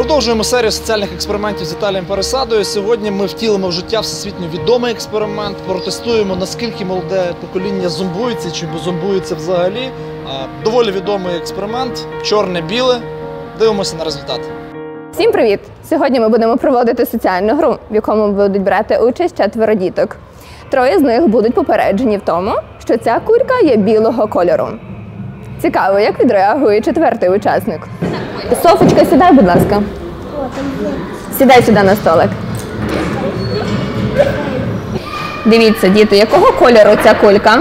Продовжуємо серію соціальних експериментів з Віталієм Пересадою. Сьогодні ми втілимо в життя всесвітньо відомий експеримент. Протестуємо, наскільки молоде покоління зомбується чи зомбується взагалі. Доволі відомий експеримент. Чорне-біле. Дивимося на результат. Всім привіт! Сьогодні ми будемо проводити соціальну гру, в якому будуть брати участь четверо діток. Троє з них будуть попереджені в тому, що ця курка є білого кольору. Цікаво, як відреагує четвертий учасник. Софочка, сідай, будь ласка. Сідай сюди на столик. Дивіться, діти, якого кольору ця кулька?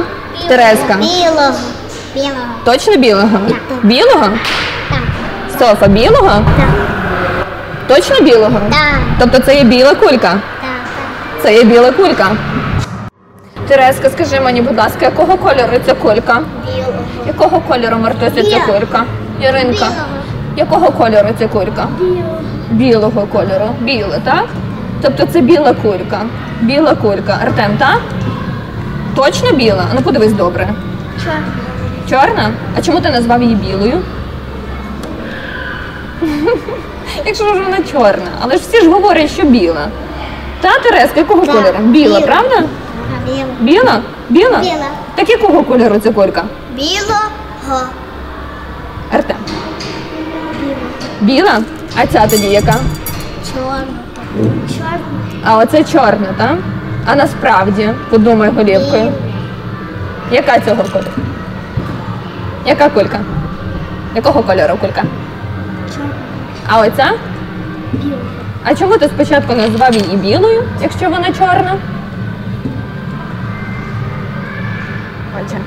Тереска. Білого. Білого. Точно білого? Білого? Так. Софа, білого? Так. Точно білого? Так. Тобто це є біла кулька? Так. Це є біла кулька. Тереска, скажи мені, будь ласка, якого кольору ця кулька? Білого. Якого кольору Мартуся ця кулька? Яринка. Білого. Якого кольору ця кулька? Білого. Білого кольору. Біле, так? Тобто це біла кулька. Біла кулька. Артем, так? Точно біла? Ну подивись добре. Чорний. Чорна? А чому ти назвав її білою? Якщо ж вона чорна, але ж всі ж говорять, що біла. Та, Тереска, якого кольору? Біла, біла. правда? Біла? Біла? Біла. Так якого кольору ця колька? Білого. Артем. Білого. Біла? А ця тоді яка? Чорний. А оце чорна, так? А насправді, подумай голівкою. Яка цього кольору? Яка кулька? Якого кольору кулька? Чорний. А оця? Білого. А чому ти спочатку назвав її білою, якщо вона чорна? Отже.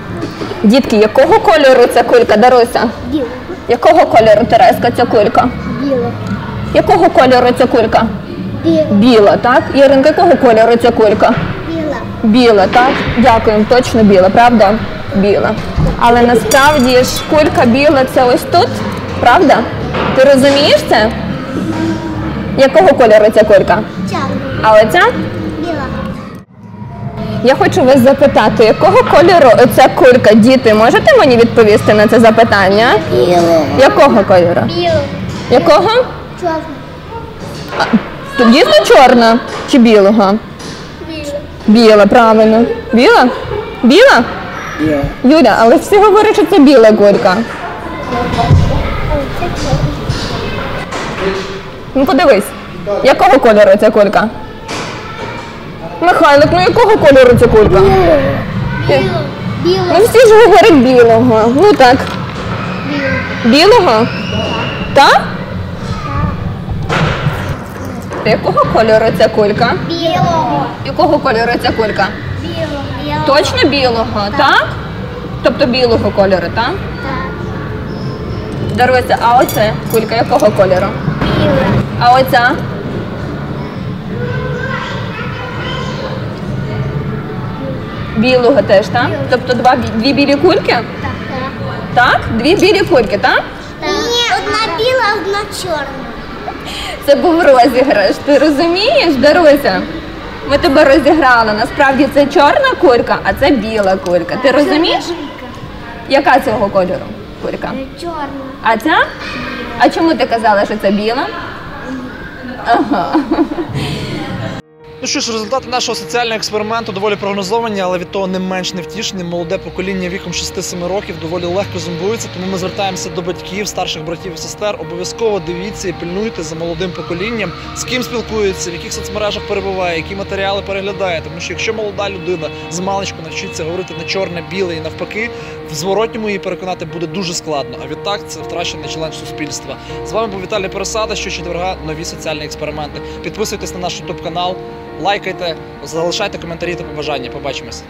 Дітки, якого кольору ця кулька, Даруся? Білого. Якого кольору Тереска ця кулька? Білого. Якого кольору ця кулька? Білого. Біла, так? Іринка, якого кольору ця кулька? Біла. Біла, так? Дякуємо, точно біла, правда? Біла. Але насправді ж кулька біла це ось тут, правда? Ти розумієш це? Якого кольору ця кулька? Чорний. А оця? Біла. Я хочу вас запитати, якого кольору оця кулька? Діти, можете мені відповісти на це запитання? Білого. Якого кольору? Білого. Якого? Чорний. То Дійсно чорна чи білого? Білого. Біла, правильно. Біла? Біла? Білого. Юля, але всі говорять, що це біла кулька. Ну подивись, якого кольору ця кулька? Михайлик, ну якого кольору ця кулька? Білого. Білого. Ну всі ж говорять білого. Ну так. Білого. Білого? Так? Якого кольору ця кулька? Білого. Якого кольору ця кулька? Білого. Білого. Точно білого, так? Тобто білого кольору, так? Так. Даруйся, а оце кулька якого кольору? Білого. А оця? Білого теж, так? Тобто два, бі- дві білі кульки? Так. Так? Дві білі кульки, так? Ні, одна біла, одна чорна. Це був розіграш. Ти розумієш, Даруся? Ми тебе розіграли. Насправді це чорна кулька, а це біла кулька. Ти розумієш? Яка цього кольору кулька? Чорна. А ця? А чому ти казала, що це біла? Ага. Ну що ж, результати нашого соціального експерименту доволі прогнозовані, але від того не менш невтішні. Молоде покоління віком 6-7 років доволі легко зомбується, тому ми звертаємося до батьків, старших братів і сестер. Обов'язково дивіться і пильнуйте за молодим поколінням, з ким спілкується, в яких соцмережах перебуває, які матеріали переглядає. Тому що якщо молода людина з маличку навчиться говорити на чорне, біле і навпаки, в зворотньому її переконати буде дуже складно. А відтак це втрачений член суспільства. З вами був Віталій Пересада. Щочетверга нові соціальні експерименти. Підписуйтесь на наш ютуб канал, лайкайте, залишайте коментарі та побажання. Побачимось.